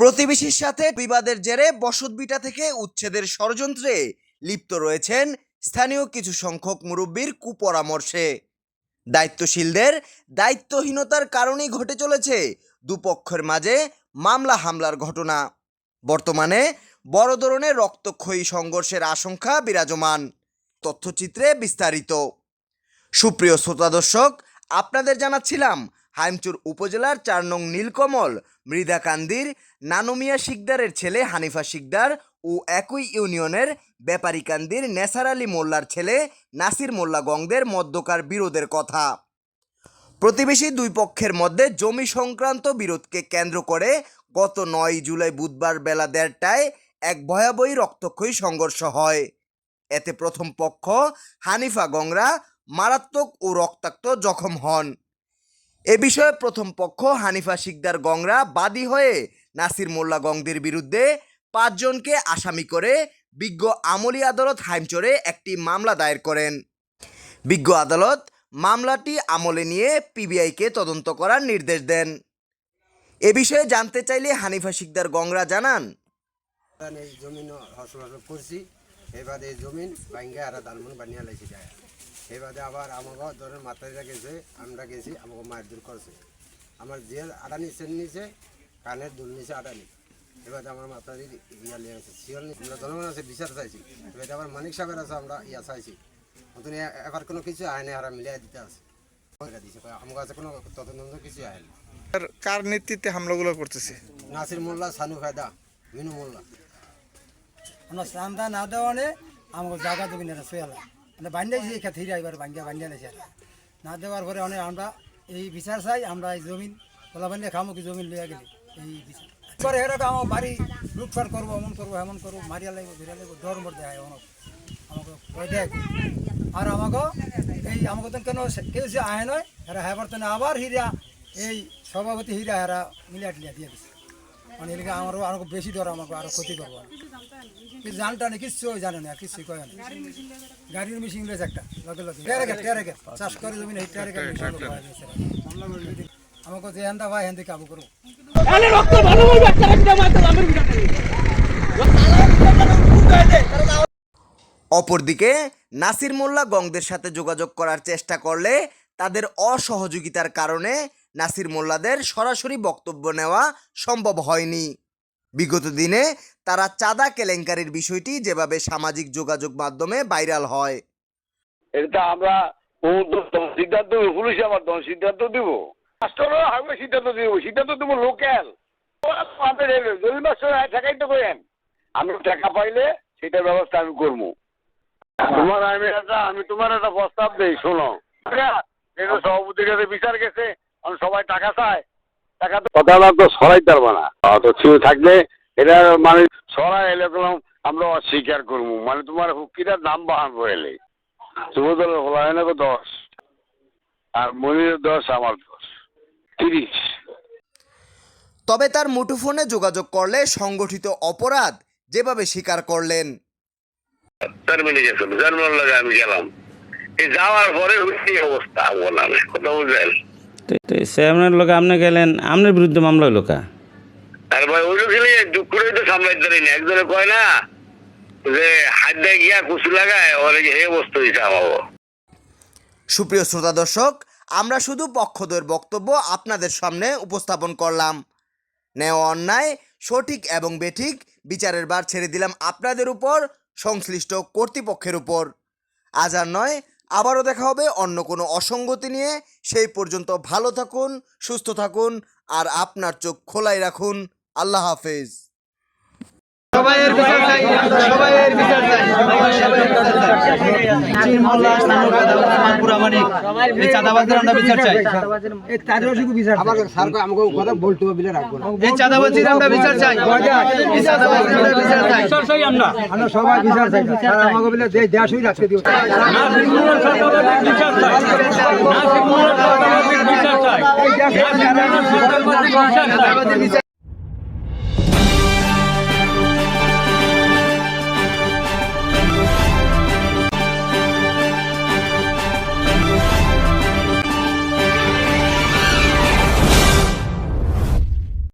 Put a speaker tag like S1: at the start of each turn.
S1: প্রতিবেশীর সাথে বিবাদের জেরে বসতভিটা থেকে উচ্ছেদের ষড়যন্ত্রে লিপ্ত রয়েছেন স্থানীয় কিছু সংখ্যক মুরব্বীর কুপরামর্শে। দায়িত্বশীলদের দায়িত্বহীনতার কারণেই ঘটে চলেছে দুপক্ষের মাঝে মামলা হামলার ঘটনা। বর্তমানে বড় ধরনের রক্তক্ষয়ী সংঘর্ষের আশঙ্কা বিরাজমান। তথ্যচিত্রে বিস্তারিত। সুপ্রিয় শ্রোতা দর্শক, আপনাদের জানাচ্ছিলাম হাইমচুর উপজেলার চার নং নীলকমল মৃদাকান্দির নানুমিয়া শিকদারের ছেলে হানিফা শিকদার ও একই ইউনিয়নের ব্যাপারীকান্দির নেসার আলী মোল্লার ছেলে নাসির মোল্লা গংদের মধ্যকার বিরোধের কথা। প্রতিবেশী দুই পক্ষের মধ্যে জমি সংক্রান্ত বিরোধকে কেন্দ্র করে গত নয় জুলাই বুধবার বেলা দেড়টায় এক ভয়াবহী রক্তক্ষয়ী সংঘর্ষ হয়। এতে প্রথম পক্ষ হানিফা গংরা মারাত্মক ও রক্তাক্ত জখম হন। এ বিষয়ে প্রথম পক্ষ হানিফা শিকদার গংরা বাদী হয়ে নাসির মোল্লা গংদের বিরুদ্ধে পাঁচজনকে আসামি করে বিজ্ঞ আমলি আদালত হাইমচরে একটি মামলা দায়ের করেন। বিজ্ঞ আদালত মামলাটি আমলে নিয়ে পিবিআইকে তদন্ত করার নির্দেশ দেন। এ বিষয়ে জানতে চাইলে হানিফা শিকদার গংরা জানান।
S2: জমিন এবারে এই জমিন আর দালমন বানিয়ে যায়। এবারে আবার আমাকে ধরেন মাথায় গেছে আমরা গেছি আমাকে মায়ের দূর করছে। আমার যে আদানি সেন নিছে কানের দুল নিছে আদানি। এবারে আমার দিয়ে ইয়া লিয়ে গেছে শিওর আমরা জনগণ আছে বিচার চাইছি। এবারে আবার মানিক সাগর আছে আমরা ইয়া চাইছি। নতুন এবার কোনো কিছু আয়নি হারা মিলিয়ে দিতে আছে। দিছে আমার কাছে কোনো তদন্ত কিছু আয়নি
S3: আর কার নেতৃত্বে হামলাগুলো করতেছে?
S2: নাসির মোল্লা সানু ফায়দা মিনু মোল্লা।
S4: আমরা চান্দা না আমাকে জায়গা দেবেন এটা সোয়ালা মানে খাত হিরা এবার বাঙ্গা বান্ধিয়া নেছে এরা না দেওয়ার পরে অনেক আমরা এই বিচার চাই, আমরা এই জমিন কলা বান্ধিয়া খামো কি জমিন লইয়া গেলি, এই বিচার। পরে এরকম আমার বাড়ি লুটফাট করব, এমন করব এমন করব, মারিয়া লাগবো ভিড়া লাগবো ডর মর দেয় অনেক আমাকে আর আমাকে এই আমাকে তো কেন কেউ যে আহে নয়, এরা হ্যাঁ বর্তমানে আবার হিরা, এই সভাপতি হিরা এরা মিলিয়া টিলিয়া দিয়ে দিচ্ছে মানে এলাকা আমারও আরও বেশি ডর আমাকে আরও ক্ষতি করব জানটা নেই কিচ্ছু জানে না কিচ্ছু কয় না। গাড়ির মেশিন রয়েছে একটা লগে লগে। টেরে টেরে চাষ করে জমি টেরে আমাকে যে হেন্দা ভাই হেন্দে কাবু করব
S1: অপরদিকে নাসির মোল্লা গংদের সাথে যোগাযোগ করার চেষ্টা করলে তাদের অসহযোগিতার কারণে নাসির মোল্লাদের সরাসরি বক্তব্য নেওয়া সম্ভব হয়নি। বিগত দিনে তারা চাঁদা কেলেঙ্কারির বিষয়টি যেভাবে সামাজিক যোগাযোগ মাধ্যমে ভাইরাল হয়।
S5: এটা আমরা সিদ্ধান্ত পুলিশ তখন সিদ্ধান্ত দিব। মাস্টারও সিদ্ধান্ত দিব সিদ্ধান্ত দেবো লোকাল। আমাদের জমি মাস্টার টাকাই তো করেন। আমি টাকা পাইলে সেটার ব্যবস্থা আমি করব। তোমার আমি একটা আমি তোমার একটা প্রস্তাব দেই শোনো। এটা সভাপতির কাছে বিচার গেছে সবাই টাকা চায় টাকা তো কথা তো সরাই পারব না। তো ছিল থাকলে এটা মানে সরাই এলে গেলাম আমরা অস্বীকার করব। মানে তোমার হুকিটার দাম বাড়াবো এলে। শুভদল হলায়নকে দশ আর মনিরের দশ আমার দশ তিরিশ।
S1: তবে তার মুঠোফোনে যোগাযোগ করলে সংগঠিত অপরাধ যেভাবে স্বীকার করলেন।
S5: জার্মানি গেছিল জার্মান লাগে আমি গেলাম। এই যাওয়ার পরে এই অবস্থা বললাম কথা বুঝলেন?
S6: তো তো চেয়ারম্যানের লোকে আপনি গেলেন আপনার বিরুদ্ধে মামলা হইল কা?
S5: আর ভাই ওই লোক দুঃখ করে তো সামলাইতে পারি না। একজনে কয় না যে হাত দিয়ে গিয়া কুচু লাগায় ওরে হে বস্তু দিতে আমাবো
S1: সুপ্রিয় শ্রোতা দর্শক আমরা শুধু পক্ষদের বক্তব্য আপনাদের সামনে উপস্থাপন করলাম। নেওয়া অন্যায় সঠিক এবং বেঠিক বিচারের বার ছেড়ে দিলাম আপনাদের উপর সংশ্লিষ্ট কর্তৃপক্ষের উপর। আজ আর নয় আবারও দেখা হবে অন্য কোনো অসঙ্গতি নিয়ে। সেই পর্যন্ত ভালো থাকুন, সুস্থ থাকুন, আর আপনার চোখ খোলাই রাখুন। আল্লাহ হাফেজ।
S7: সবাইয়ের বিচার চাই সবাইয়ের বিচার চাই বিচার চাই